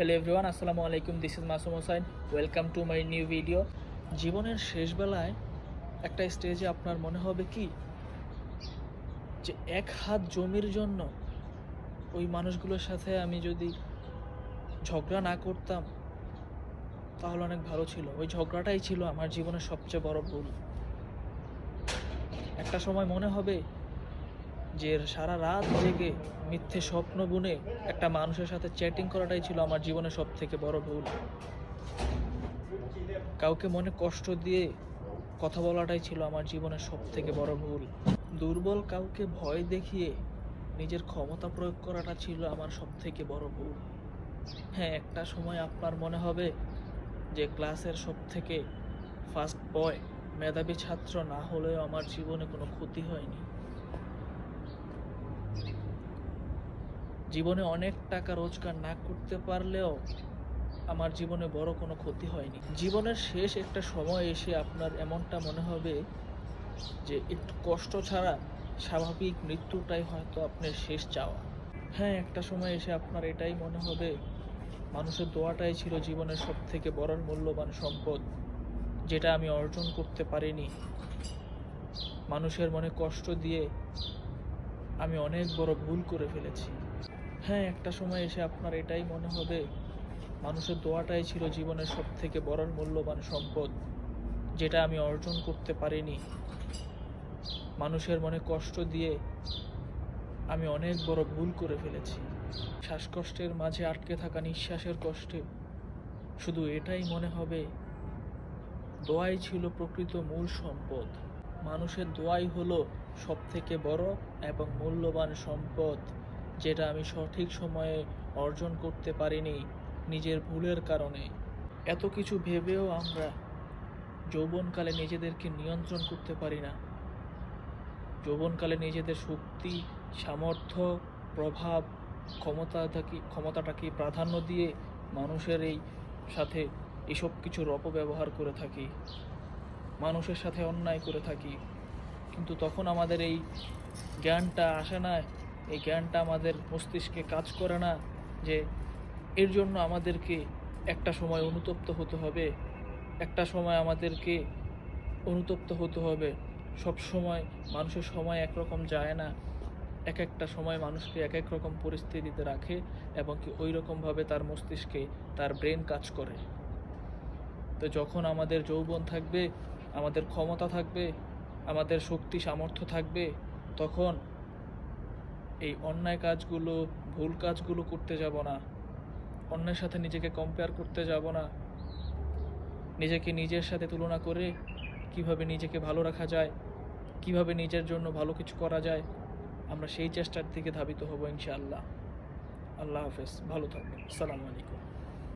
Hello everyone আসসালামু আলাইকুম this is Masum Hossain welcome to my new video জীবনের শেষ বেলায় একটা স্টেজে আপনার মনে হবে কি? যে এক হাত জমির জন্য ওই মানুষগুলোর সাথে আমি যদি ঝগড়া না করতাম, তাহলে অনেক ভালো ছিল। ওই ঝগড়াটাই ছিল আমার জীবনের সবচেয়ে বড় ভুল। একটা সময় মনে হবে যে সারা রাত জেগে মিথ্যে স্বপ্ন বুনে একটা মানুষের সাথে চ্যাটিং করাটাই ছিল আমার জীবনের সব থেকে বড় ভুল। কাউকে মনে কষ্ট দিয়ে কথা বলাটাই ছিল আমার জীবনের সব থেকে বড় ভুল। দুর্বল কাউকে ভয় দেখিয়ে নিজের ক্ষমতা প্রয়োগ করাটা ছিল আমার সব থেকে বড় ভুল। হ্যাঁ একটা সময় আপনার মনে হবে যে ক্লাসের সব থেকে ফার্স্ট বয় মেধাবী ছাত্র না হলেও আমার জীবনে কোনো ক্ষতি হয়নি। জীবনে অনেক টাকা রোজগার না করতে পারলেও আমার জীবনে বড় কোনো ক্ষতি হয়নি। জীবনের শেষ একটা সময় এসে আপনার এমনটা মনে হবে যে একটু কষ্ট ছাড়া স্বাভাবিক মৃত্যুটাই হয়তো আপনার শেষ চাওয়া। হ্যাঁ একটা সময় এসে আপনার এটাই মনে হবে, মানুষের দোয়াটাই ছিল জীবনের সব থেকে বড় মূল্যবান সম্পদ, যেটা আমি অর্জন করতে পারিনি। মানুষের মনে কষ্ট দিয়ে আমি অনেক বড় ভুল করে ফেলেছি। হ্যাঁ একটা সময় এসে আপনার এটাই মনে হবে। মানুষের দোয়াটাই ছিল জীবনের সব থেকে বড় মূল্যবান সম্পদ, যেটা আমি অর্জন করতে পারিনি। মানুষের মনে কষ্ট দিয়ে আমি অনেক বড় ভুল করে ফেলেছি। শ্বাসকষ্টের মাঝে আটকে থাকা নিঃশ্বাসের কষ্টে শুধু এটাই মনে হবে, দোয়াই ছিল প্রকৃত মূল সম্পদ। মানুষের দোয়াই হলো সব থেকে বড় এবং মূল্যবান সম্পদ। যেটা আমি সঠিক সময়ে অর্জন করতে পারিনি নিজের ভুলের কারণে। এত কিছু ভেবেও আমরা যৌবনকালে নিজেদেরকে নিয়ন্ত্রণ করতে পারি না। যৌবনকালে নিজেদের শক্তি, সামর্থ্য, প্রভাব ক্ষমতাটাকে ক্ষমতাটাকে প্রাধান্য দিয়ে মানুষের এই সাথে এসব কিছুর অপব্যবহার করে থাকি। মানুষের সাথে অন্যায় করে থাকি। কিন্তু তখন আমাদের এই জ্ঞানটা আসে না এই জ্ঞানটা আমাদের মস্তিষ্কে কাজ করে না যে এর জন্য আমাদেরকে একটা সময় অনুতপ্ত হতে হবে, একটা সময় আমাদেরকে অনুতপ্ত হতে হবে। সব সময় মানুষের সময় একরকম যায় না। এক একটা সময় মানুষকে এক এক রকম পরিস্থিতিতে রাখে এবং কি ওই রকমভাবে তার মস্তিষ্কে তার ব্রেন কাজ করে। তো যখন আমাদের যৌবন থাকবে, আমাদের ক্ষমতা থাকবে, আমাদের শক্তি সামর্থ্য থাকবে, তখন এই অন্যায় কাজগুলো, ভুল কাজগুলো করতে যাব না। অন্যের সাথে নিজেকে কম্পেয়ার করতে যাব না। নিজেকে নিজের সাথে তুলনা করে কীভাবে নিজেকে ভালো রাখা যায়, কীভাবে নিজের জন্য ভালো কিছু করা যায়, আমরা সেই চেষ্টার দিকে ধাবিত হব ইনশাআল্লাহ। আল্লাহ হাফেজ, ভালো থাকবেন। সালামু আলাইকুম।